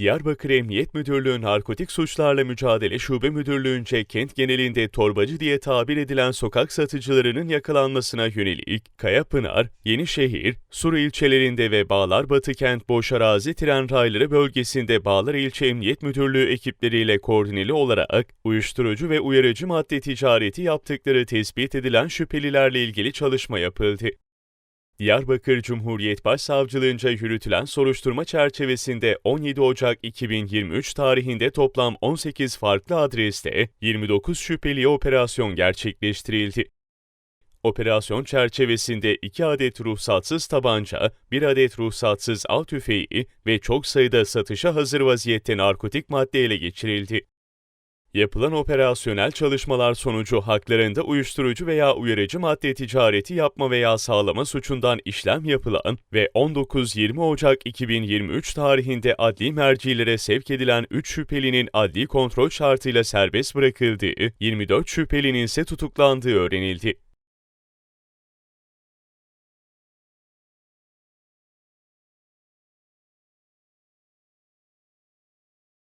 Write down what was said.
Diyarbakır Emniyet Müdürlüğü Narkotik Suçlarla Mücadele Şube Müdürlüğü'nce kent genelinde torbacı diye tabir edilen sokak satıcılarının yakalanmasına yönelik Kayapınar, Yenişehir, Sur ilçelerinde ve Bağlarbatı kent boş arazi tren rayları bölgesinde Bağlar İlçe Emniyet Müdürlüğü ekipleriyle koordineli olarak uyuşturucu ve uyarıcı madde ticareti yaptıkları tespit edilen şüphelilerle ilgili çalışma yapıldı. Diyarbakır Cumhuriyet Başsavcılığınca yürütülen soruşturma çerçevesinde 17 Ocak 2023 tarihinde toplam 18 farklı adreste 29 şüpheliye operasyon gerçekleştirildi. Operasyon çerçevesinde 2 adet ruhsatsız tabanca, 1 adet ruhsatsız av tüfeği ve çok sayıda satışa hazır vaziyette narkotik madde ele geçirildi. Yapılan operasyonel çalışmalar sonucu haklarında uyuşturucu veya uyarıcı madde ticareti yapma veya sağlama suçundan işlem yapılan ve 19-20 Ocak 2023 tarihinde adli mercilere sevk edilen 3 şüphelinin adli kontrol şartıyla serbest bırakıldığı, 24 şüphelinin ise tutuklandığı öğrenildi.